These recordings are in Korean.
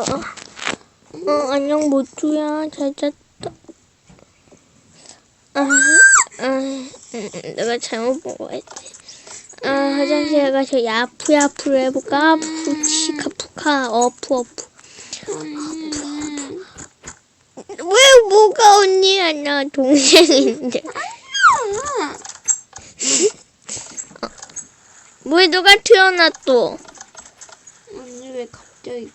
어, 안녕 모두야 잘 잤다. 아, 아, 음, 내가 잘못 본 거였지. 아, 화장실에 가서 야프 야프를 해볼까? 푸치카 푸카 어프 어프. 왜 뭐가 언니야 나 동생인데. 왜 누가 튀어놨어? 언니 왜 갑자기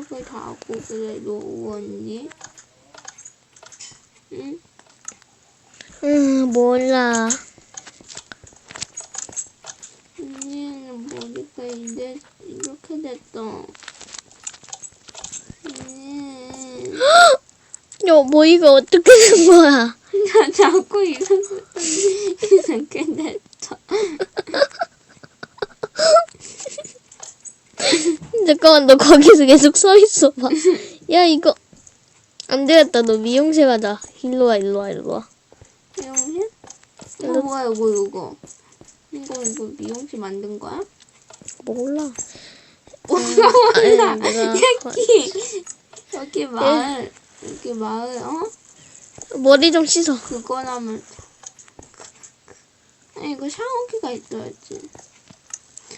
척을 다 하고 그래 노우 언니? 응? 음 몰라. 언니는 머리가 이래 이렇게 됐어. 언니 야, 뭐 이거 어떻게 된 거야? 나 자꾸 이렇게 됐어. 잠깐만, 너 거기서 계속 서 있어 봐. 야, 이거 안 되겠다. 너 미용실 가자. 일로 와, 일로 와, 일로 와. 미용실? 이거 뭐야 이거 이거 이거 이거 미용실 만든 거야? 몰라. 몰라 아니, 내가 여기 여기 마을 여기 마을 어 머리 좀 씻어. 그거라면 아 이거 샤워기가 있어야지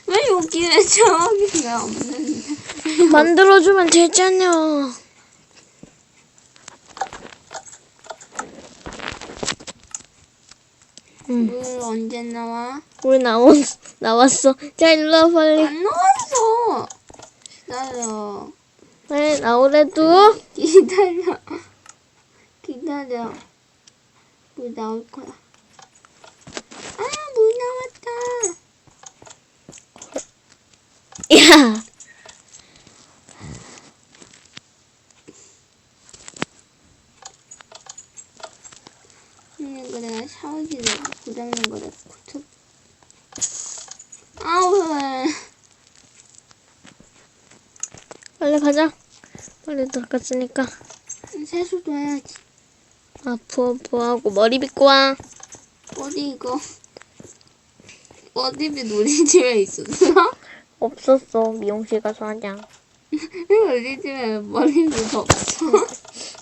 왜 여기에 샤워기가 없는데 만들어주면 되잖아. 응, 물 언제 나와? 우리 나왔, 나왔어. 자, 일로 와, 빨리. 안 나왔어 기다려 빨리 나오래도. 기다려 기다려 물 나올 거야 아물 나왔다 야, 근데 이거 내가 샤워기를 고장난 거라 고쳐 아우 왜 빨리 가자. 빨리 닦았으니까. 세수도 해야지 아, 부어, 부어하고 머리 빗고 와. 어디 이거 어디비 놀이집에 있었어? 없었어. 미용실 가서 하자. 놀이집에 머리도 없어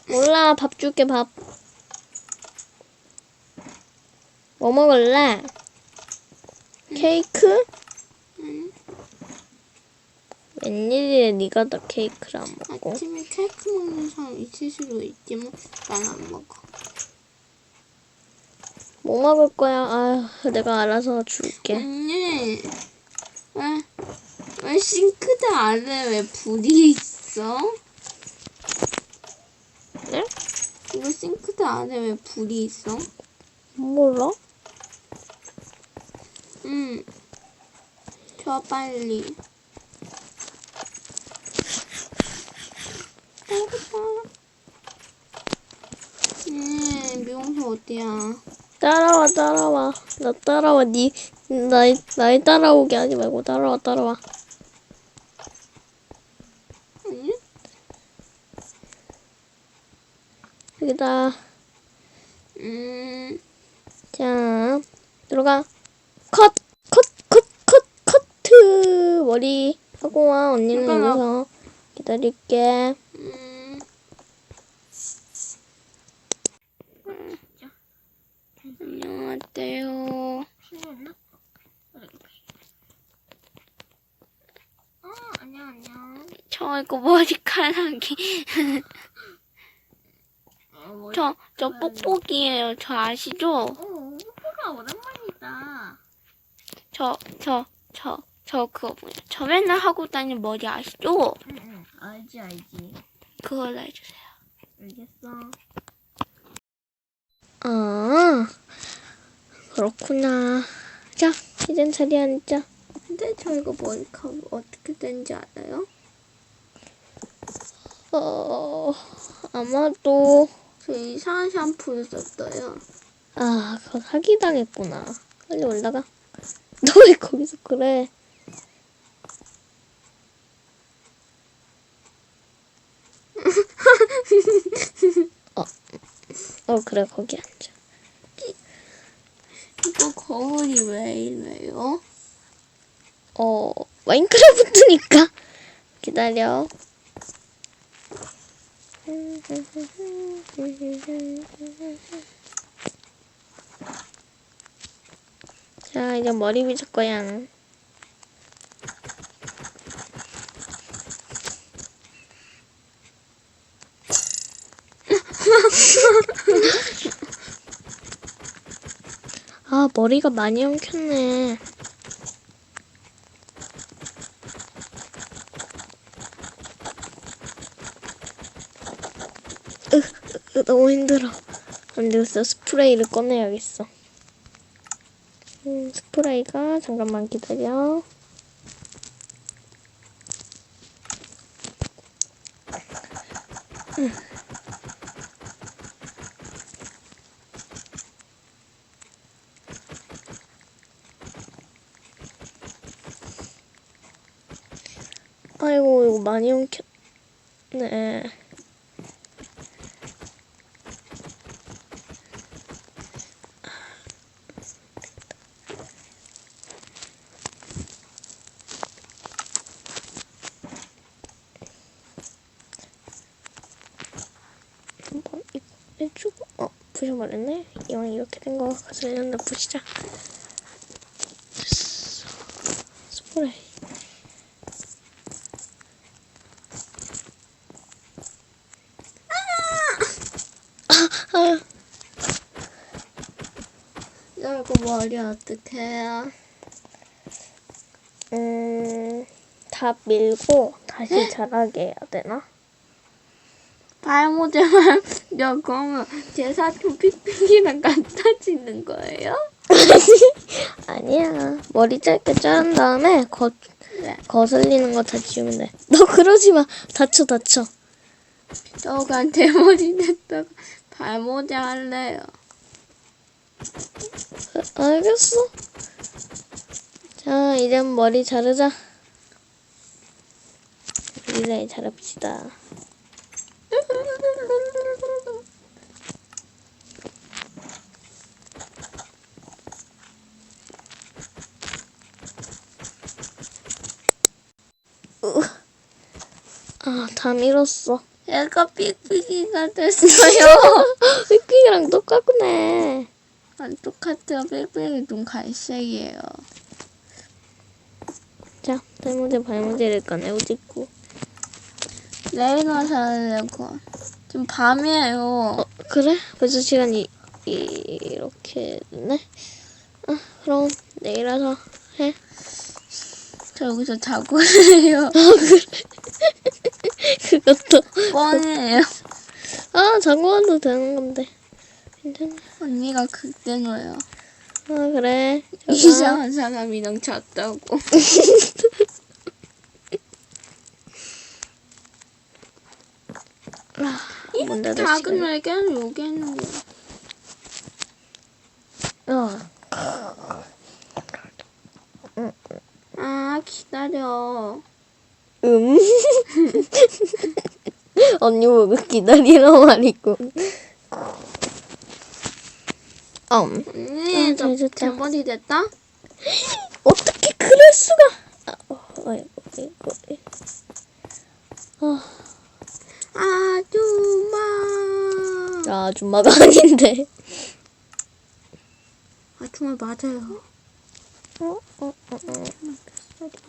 몰라, 밥 줄게, 밥. 뭐 먹을래? 케이크? 응. 웬일이야, 네가 다 케이크를 안 먹고. 아침에 케이크 먹는 사람 있을 수도 있지만 난 안 먹어 뭐 먹을 거야? 아, 내가 알아서 줄게. 언니 왜, 왜 싱크대 안에 왜 불이 있어? 네? 이거 싱크대 안에 왜 불이 있어? 몰라? 응. 줘 빨리. 따뜻하. 음, 미용실 어디야? 따라와, 따라와. 나 따라와. 니, 나, 나에 따라오게 하지 말고 따라와, 따라와. 아니? 여기다. 음, 자, 들어가. 컷! 컷! 컷! 컷! 커트! 머리 하고 와. 언니는 잠깐만. 여기서 기다릴게. 음. 안녕하세요. 신났나? 어, 안녕, 안녕. 저 이거 머리카락이 어, 저저 뽁뽁이에요. 저 아시죠? 어, 오빠가 오랜만이다. 저 저 저 저 그거 뭐냐? 저 맨날 하고 다니는 머리 아시죠? 응, 응. 알지, 알지. 그걸 해주세요. 알겠어. 아, 그렇구나. 자, 이젠 자리에 앉자. 근데 저 이거 머리카락 어떻게 된지 알아요? 어, 아마도, 저 이상한 샴푸를 썼어요. 아, 그거 사기당했구나. 빨리 올라가. 너 왜 거기서 그래? 어, 어, 그래, 거기 앉아. 이거 거울이 왜 이래요? 어, 마인크래프트니까. 기다려. 자, 이제 머리 빗을 거야. 아, 머리가 많이 엉켰네. 으, 으, 너무 힘들어. 안 되겠어. 스프레이를 꺼내야겠어. 음, 스프레이가 잠깐만 기다려. 음. 아이고 이거 많이 엉켰네. 한번 이거 해주고 어 부셔버렸네 이렇게 된거 가서 일단 됐어. 스프레이 아, 아. 야, 이거 머리 어떻게 해요? 음, 다 밀고 다시 자라게 해야 되나? 야 그러면 제 사촌 픽픽이랑 같아지는 거예요? 아니야. 머리 짧게 자른 다음에 거, 네. 거슬리는 거 다 지우면 돼. 너 그러지 마. 다쳐, 다쳐. 저가 제 머리 냈다가 발모제 할래요. 아, 알겠어. 자, 이제 머리 자르자. 머리를 자릅시다. 으. 아, 다 밀었어. 얘가 픽픽이가 됐어요. 흑기랑 똑같네. 안 똑같아요. 픽픽이 좀 갈색이에요. 자, 탈모제 발모제를 꺼내고 찍고. 내일 가서 하려고. 지금 밤이에요. 어, 그래? 벌써 시간이 이렇게 됐네? 아, 그럼 내일 와서 해. 저 여기서 자고 해요. 그것도. 뻔해요. 아, 자고 와도 되는 건데. 괜찮아. 언니가 그때 노요. 아, 그래. 자, 이상한 사람이랑 잤다고. 문 닫을 작은 시간. 날개는 여기 있는 거. 어. 아 기다려. 음. 언니 보고 기다리란 말이고. 음. 언니 아, 잘저 됐다. 어떻게 그럴 수가? 아, 어, 아이고, 아이고. 아, 아줌마. 아, 아줌마가 아닌데. 아줌마 맞아요. 어, 어, 어, 어.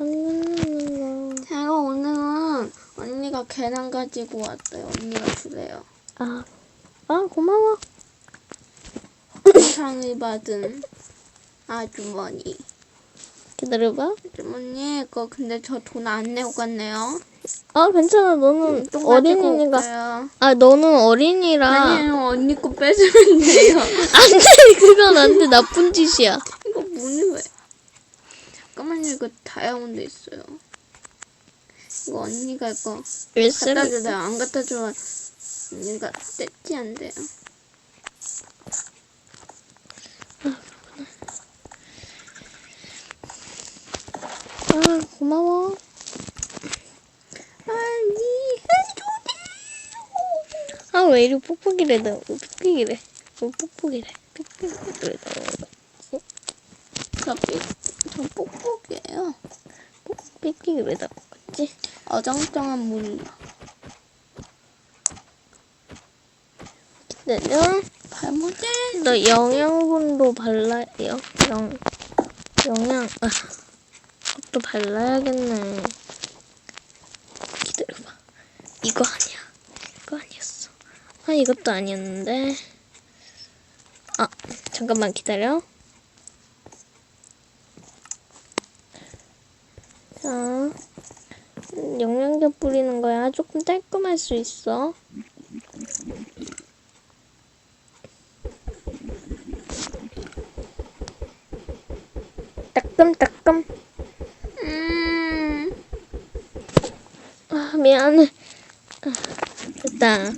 음, 제가 오늘은 언니가 계란 가지고 왔어요. 언니가 주래요. 아, 아, 고마워. 상을 받은 아주머니. 기다려봐. 아주머니, 이거 근데 저 돈 안 내고 갔네요. 아, 괜찮아. 너는 똥 가지고 어린이니까. 올게요. 아, 너는 어린이라. 아니에요, 언니 거 뺏으면 돼요. 안 돼. 그건 안 돼. 나쁜 짓이야. 이거 문이 왜? 잠깐만요, 이거 다이아몬드 있어요. 이거 언니가 이거 왜 갖다? 주세요. 안 갖다 주면 언니가 떼지 안 돼요. 아, 고마워. 해주세요. 아, 왜 이리 뽁뽁이래, 너. 삑삑이래. 뭐 뽁뽁이래. 삑삑이래, 너. 저 삐, 저뽁 뽁이에요. 삑삑이래, 너. 그치? 어정쩡한 문이요. 기다려. 발모제. 너 영양분도 발라요. 영, 영양, 아, 또 발라야겠네. 기다려봐. 이거 아니야. 이거 아니었어. 아, 이것도 아니었는데. 아, 잠깐만 기다려. 자, 음, 영양제 뿌리는 거야. 조금 깔끔할 수 있어. 따끔따끔. 음. 아, 미안해. 아, 됐다.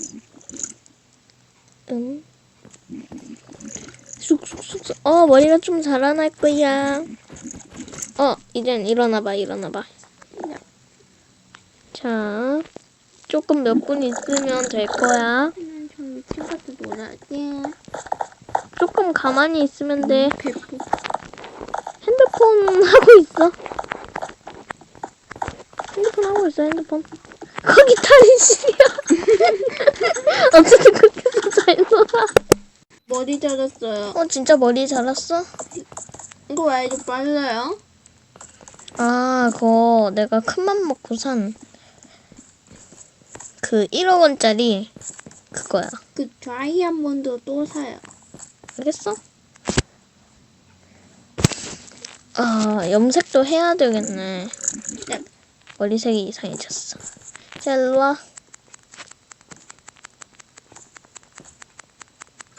음. 쑥쑥쑥쑥. 어, 머리가 좀 자라날 거야. 어, 이젠 일어나봐, 일어나봐. 자, 조금 몇 분 있으면 될 거야. 음, 놀아야지. 조금 가만히 있으면 돼. 배고. 핸드폰 하고 있어. 핸드폰 하고 있어, 핸드폰. 거기 탈의실이야. 어떻게 그렇게 잘 놀아? 머리 자랐어요. 어, 진짜 머리 자랐어? 이거 왜 이렇게 빨라요? 아, 그거 내가 큰맘 먹고 산 그 1억 원짜리 그거야. 그 다이아몬드 또 사요. 알겠어? 아, 염색도 해야 되겠네. 네. 머리색이 이상해졌어. 자, 일로 와.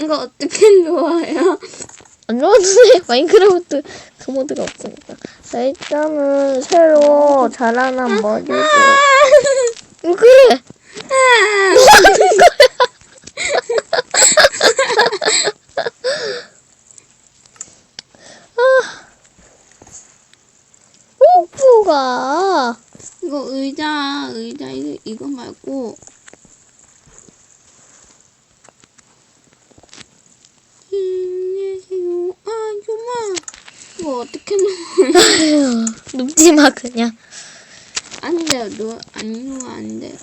이거 어떻게 놓아요? 안 좋아도 돼. 마인크래프트 그 모드가 없으니까. 자, 일단은 새로 자라난 머리를. 어, 그래! 뭐 하는 거야? 아. 뽀뽀가. 이거 의자, 의자, 이거, 이거 말고. 힘내세요. 아, 좀만. 이거 어떻게 놓아요? 아휴, 눕지 마, 그냥. 안 돼요. 누, 안 누워, 안 돼요.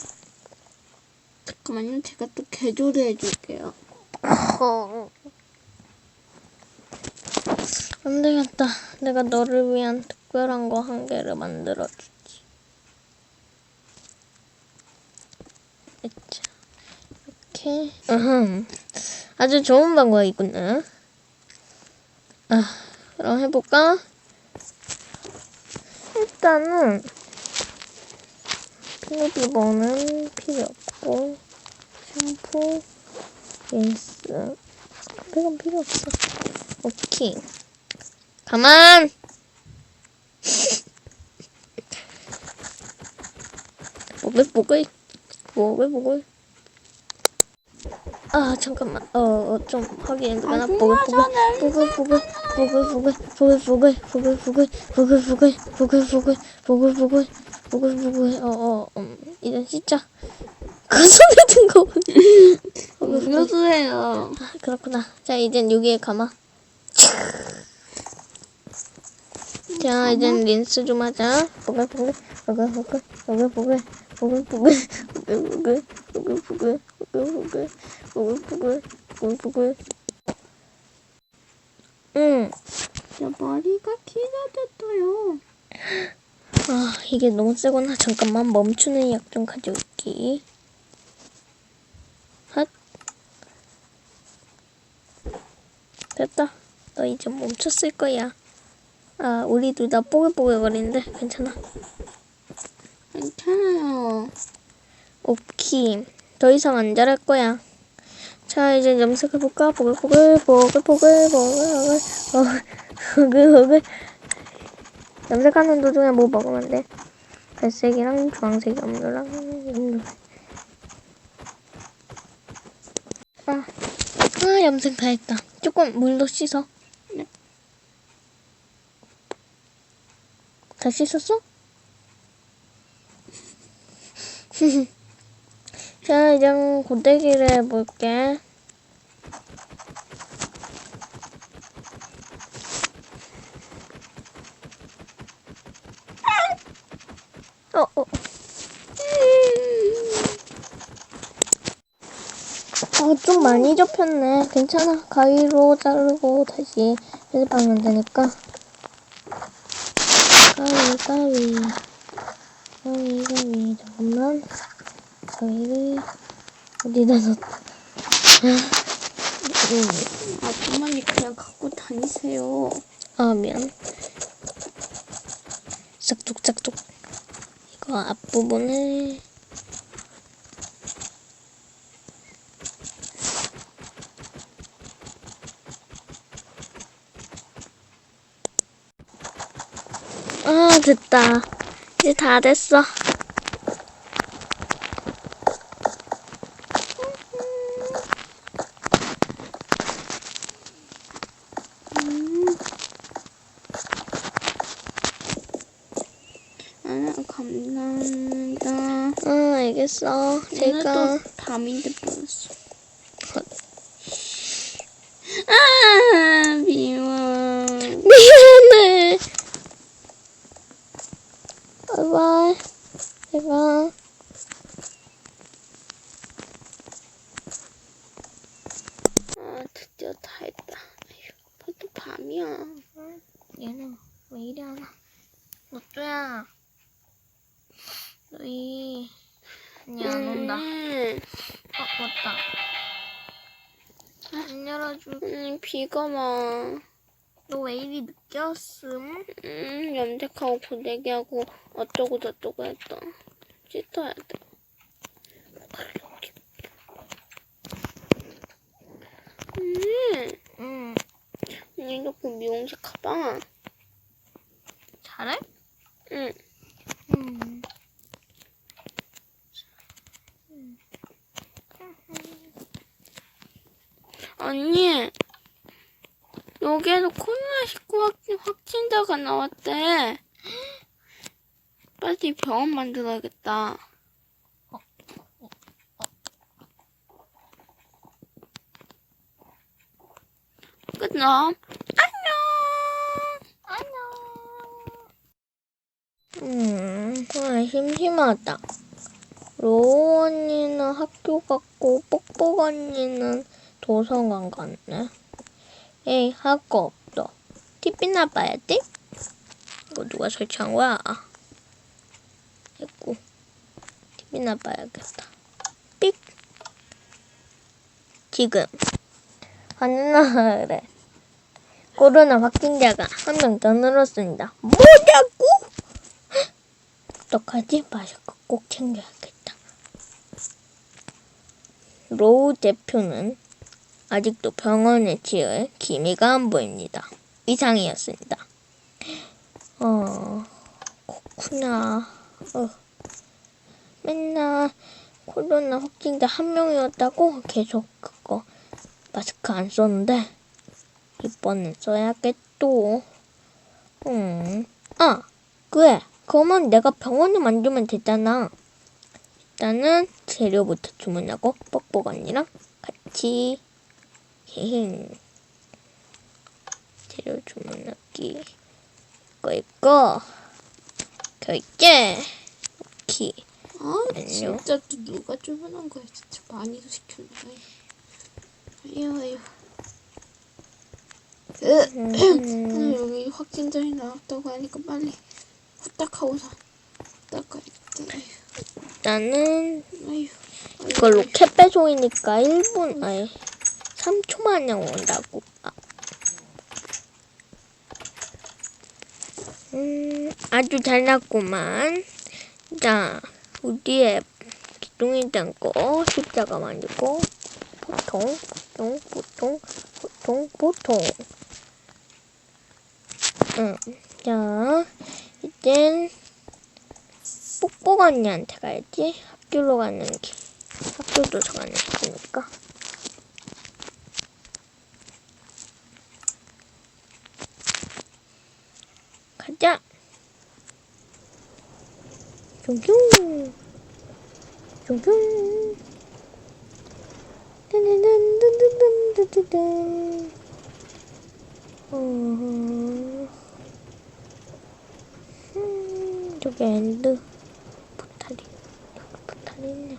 잠깐만요. 제가 또 개조를 해줄게요. 안 되겠다. 내가 너를 위한 특별한 거 한 개를 만들어주지. 자, 이렇게. 으흠. 아주 좋은 방법이구나. 아, 그럼 해볼까? 일단은, 피부비버는 필요 없고, 샴푸, 린스. 이건 필요 없어. 오케이. 가만! 보글보글, 보글보글. 아, 잠깐만. 어, 어, 좀 하기엔 누가나 보글보글, 보글보글, 보글보글, 보글보글, 보글보글, 보글보글, 보글보글, 보글보글, 보글보글, 어, 어, 음, 이제 씻자. 그 손에 든거. 음료수예요. 아, 그렇구나. 자, 이젠 여기에 감아. 자, 이젠 린스 좀 하자. 보글보글, 보글보글, 보글보글, 보글보글, 보글보글, 보글보글, 보글보글, 보글보글, 보글보글. 응. 제 머리가 길어졌어요. 아, 이게 너무 세구나. 잠깐만, 멈추는 약 좀 가져올게. 핫. 됐다. 너 이제 멈췄을 거야. 아, 우리 둘 다 뽀글뽀글 거리는데 괜찮아. 괜찮아요. 오케이. 더 이상 안 자랄 거야. 자, 이제 염색해볼까? 보글보글, 보글보글, 보글보글, 보글 보글. 염색하는 도중에 뭐 먹으면 돼? 갈색이랑 주황색 염료랑 염료. 아, 아, 염색 다 했다. 조금 물로 씻어. 네. 다 씻었어? 자, 이제 고데기를 해볼게. 어, 어. 아, 좀 많이 접혔네. 괜찮아. 가위로 자르고 다시 연습하면 되니까. 가위, 가위. 가위, 가위. 잠깐만. 가위를 어디다 놨다. 음. 아줌마니 그냥 갖고 다니세요. 아, 미안. 싹둑싹둑. 이거 앞부분을. 아, 됐다. 이제 다 됐어. 아, 감사합니다. 응, 알겠어. 제가. 밤인데. 아, 미워. 미안해. 바이바이. 제가. 아, 드디어 다 했다. 아휴, 벌써 밤이야. 얘는 왜 이리 하나? 너또야. 너희 아니 안 온다. 음, 어 왔다. 안 열어줄. 음, 비가 와. 너 왜 이리 늦게 왔음? 음, 염색하고 고데기하고 어쩌고 저쩌고 했다. 씻어야 돼. 음, 응. 언니 이렇게 미용실 가봐. 잘해? 응. 응. 언니, 여기에서 코로나19 확진, 확진자가 나왔대. 빨리 병원 만들어야겠다. 끝나. 안녕. 음, 아, 심심하다. 로우 언니는 학교 갔고, 뽁뽁 언니는 도서관 갔네. 에이, 할 거 없어. TV나 봐야 돼? 이거 누가 설치한 거야? 됐고. TV나 봐야겠다. 삑! 지금. 하늘나라에 코로나 확진자가 한 명 더 늘었습니다. 뭐냐고? 어떡하지? 거꼭 챙겨야겠다. 로우 대표는 아직도 병원에 치을 기미가 안 보입니다. 이상이었습니다. 어, 그렇구나. 어, 맨날 코로나 확진자 한 명이었다고? 계속 그거 마스크 안 썼는데 이번엔 써야겠또. 음, 아, 그래. 그러면 내가 병원을 만들면 되잖아. 일단은 재료부터 주문하고 뻑뻑 언니랑 같이. 히힝 재료 주문하기. 이거 이거 결제 오케이 아. 진짜 또 누가 주문한 거야. 진짜 많이도 시켰네. 아휴, 아휴. 으, 음, 여기 확진자이 나왔다고 하니까 빨리 후딱 하고서 닦아야겠다. 일단은 아휴. 이거 로켓 배송이니까 1분 아니 3초 만에 온다고. 음, 아주 잘 났구만. 자, 우리의 기둥이 된거 십자가 만들고 보통, 보통, 보통, 보통, 보통. 응. 자, 이젠 뽁뽁 언니한테 가야지. 학교로 가는 길. 학교 도서관에 있으니까. 자! 종종! 종종! 딴딴딴딴딴딴딴 저기 엔드 포탈이 포탈이 있네.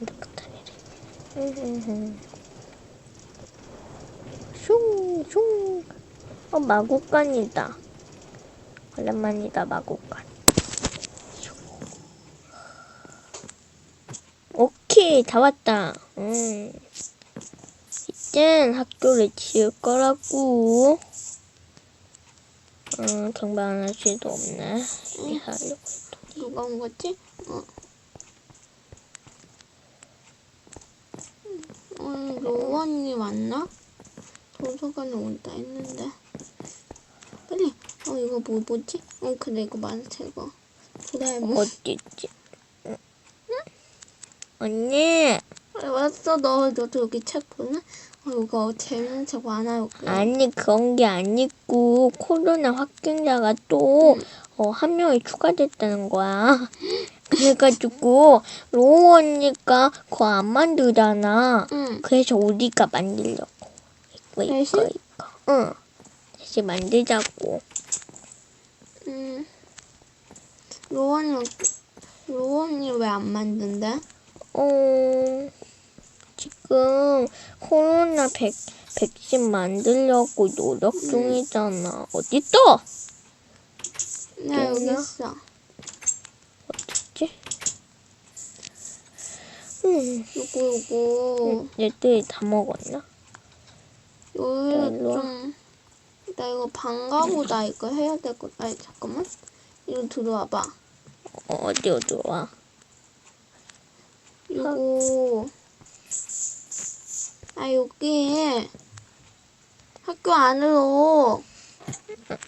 엔드 포탈이래. 슝슝. 어 마구간이다. 오랜만이다 마구간 오케이 다 왔다 음 이젠 학교를 지을 거라고 음 경방 아저씨도 없네 이해하려고 누가 온 거지? 어. 어, 로원이 왔나? 도서관에 온다 했는데. 어, 이거 뭐, 뭐지? 어, 근데 이거 만화책 거. 도라에몽. 응? 언니 아, 왔어. 너, 너도 여기 책 보나? 어, 이거 재밌는 책 많아, 여기. 아니 그런 게 아니고 코로나 확진자가 또 어, 한 명이 추가됐다는 거야. 그래가지고 로우 언니가 그거 안 만들잖아. 응. 그래서 우리가 만들려고. 이거 이거 대신? 이거. 응. 대신 만들자고. 음. 로원이, 로원이 왜 안 만든대? 어 지금 코로나 백 백신 만들려고 노력 중이잖아. 어딨어? 나 여기 뭐야? 있어. 어딨지? 음. 요거, 요거. 얘들이 다 먹었나? 일로 와. 좀, 나 이거 나 이거 해야 될 거, 아니, 잠깐만. 이거 들어와봐. 어, 어디 어디 와? 이거, 아, 여기, 학교 안으로,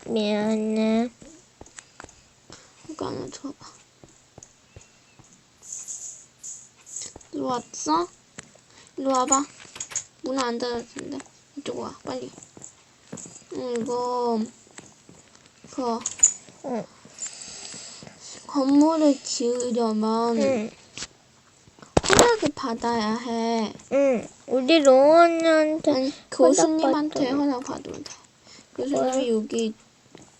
미안해. 학교 안으로 들어와봐. 들어왔어? 이리 와봐. 문 안 닫았는데. 이쪽 와, 빨리. 응, 이거, 그, 응. 건물을 지으려면 응, 허락을 받아야 해. 응. 우리 로원이한테 아니, 교수님한테 허락 받으면 돼. 교수님이 여기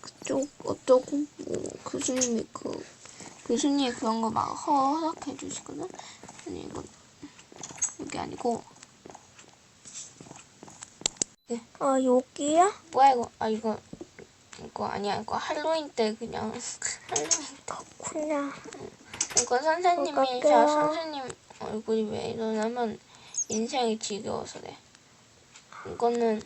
그쪽 어쩌고 뭐 교수님이 그 교수님이 그런 거 막 허락해 주시거든. 아니 이거 여기 아니고 아 여기야? 뭐야 이거 아 이거 이거 아니야 이거 할로윈 때 그냥 할로윈 때 그냥 이거 선생님이 어떡해요? 저 선생님 얼굴이 왜 이러냐면 인생이 지겨워서 그래. 이거는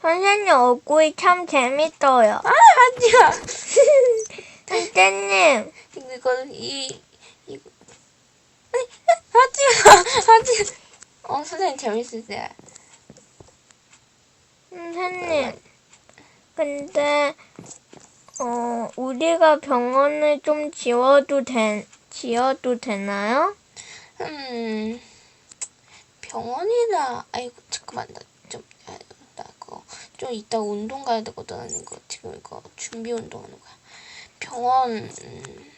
선생님 얼굴이 참 재밌어요. 아 하지마. 선생님, 이거 이 이거 아니, 하지 마 하지. 어 선생님 재밌으세요? 선생님. 근데 어 우리가 병원을 좀 지워도 된 지어도 되나요? 음 병원이라 아이고 잠깐만 나좀 나 그거 좀 이따 운동 가야 되거든 이거 지금 이거 준비 운동하는 거야 병원 음,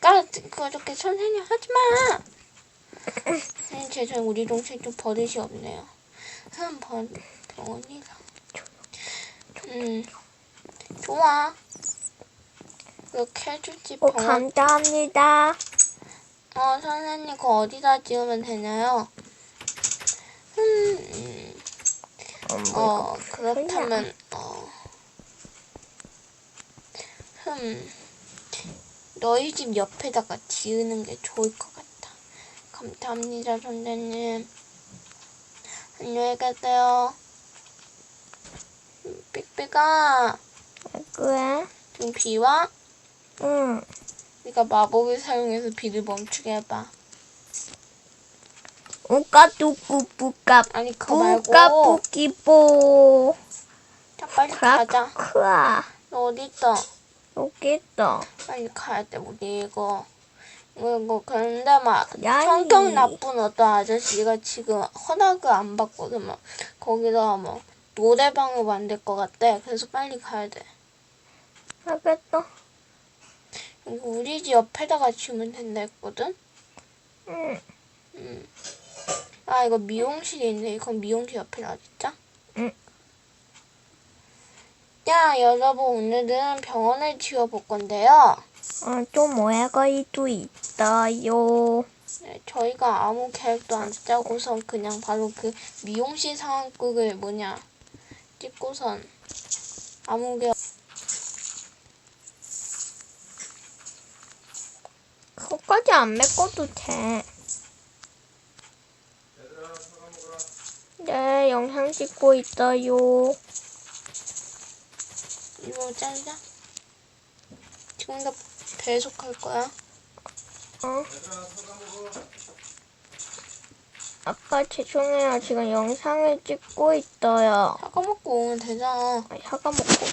까 그렇게 선생님 하지 마 선생님 죄송 우리 동생 좀 버릇이 없네요 한번 병원이라 음 좋아 이렇게 해줄지 어, 병원 감사합니다. 어, 선생님, 그거 어디다 지우면 되나요? 음, 음, 어, 어, 그렇다면, 어, 흠, 너희 집 옆에다가 지으는 게 좋을 것 같다. 감사합니다, 선생님. 안녕히 가세요. 음, 삑삑아, 왜? 지금 비 와? 응. 네가 마법을 사용해서 비를 멈추게 해봐. 우까 뚜꾸 뿌까 아니, 그거 말고. 뿌까 뿌끼뽀. 자, 빨리 가자. 크아. 너 어디 있어? 여기 있어. 빨리 가야 돼 우리 이거 이거 이거 근데 막 야이. 성격 나쁜 어떤 아저씨가 지금 허락을 안 받거든 막 거기다가 뭐 노래방을 만들 것 같대 그래서 빨리 가야 돼 알겠어. 이거 우리 집 옆에다가 지으면 된다 했거든 응. 음. 아 이거 미용실이 있네 이건 미용실 옆에다 진짜 응. 야 여러분 오늘은 병원을 지어볼 건데요 어, 좀 오해가 있도 있어요. 네, 저희가 아무 계획도 안 짜고선 그냥 바로 그 미용실 상황극을 뭐냐 찍고선 아무 계획 그것까지 안 메꿔도 돼. 네, 영상 찍고 있어요. 이거 잘라 지금 다 배속할 거야 어? 아빠 죄송해요. 지금 영상을 찍고 있어요. 사과 먹고 오면 되잖아 아니, 사과 먹고